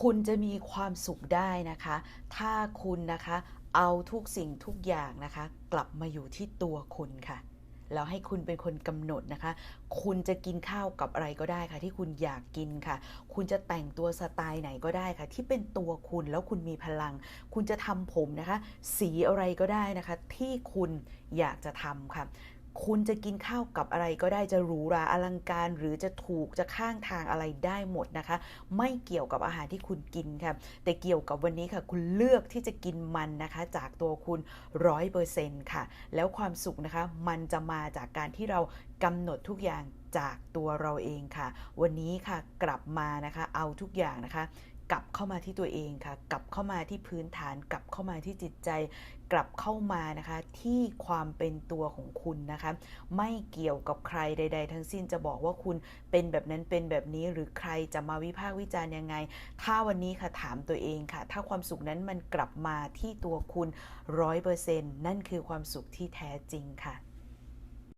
คุณจะมีความสุขได้นะคะ ถ้าคุณนะคะ เอาทุกสิ่งทุกอย่างนะคะ กลับมาอยู่ที่ตัวคุณค่ะแล้วให้คุณเป็นคนกำหนดนะคะ คุณจะกินข้าวกับอะไรก็ได้ค่ะ ที่คุณอยากกินค่ะ คุณจะแต่งตัวสไตล์ไหนก็ได้ค่ะ ที่เป็นตัวคุณแล้วคุณมีพลัง คุณจะทำผมนะคะ สีอะไรก็ได้นะคะ ที่คุณอยากจะทำค่ะ คุณจะกินข้าวกับอะไรก็ได้จะหรูหราอลังการหรือจะถูกจะข้างทางอะไรได้หมดนะคะ ไม่เกี่ยวกับอาหารที่คุณกินค่ะ แต่เกี่ยวกับวันนี้ค่ะ คุณเลือกที่จะกินมันนะคะ จากตัวคุณร้อยเปอร์เซ็นต์ค่ะ แล้วความสุขนะคะ มันจะมาจากการที่เรากำหนดทุกอย่างจากตัวเราเองค่ะ วันนี้ค่ะกลับมานะคะ เอาทุกอย่างนะคะ กลับเข้ามาที่ตัวเองค่ะ กลับเข้ามาที่พื้นฐาน กลับเข้ามาที่จิตใจ กลับเข้ามานะคะ ที่ความเป็นตัวของคุณนะคะ ไม่เกี่ยวกับใครใด ๆ ทั้งสิ้นจะบอกว่าคุณเป็นแบบนั้นเป็นแบบนี้หรือใครจะมาวิพากษ์วิจารณ์ยังไง ถ้าวันนี้ค่ะถามตัวเองค่ะ ถ้าความสุขนั้นมันกลับมาที่ตัวคุณร้อยเปอร์เซ็นต์นั่นคือความสุขที่แท้จริงค่ะ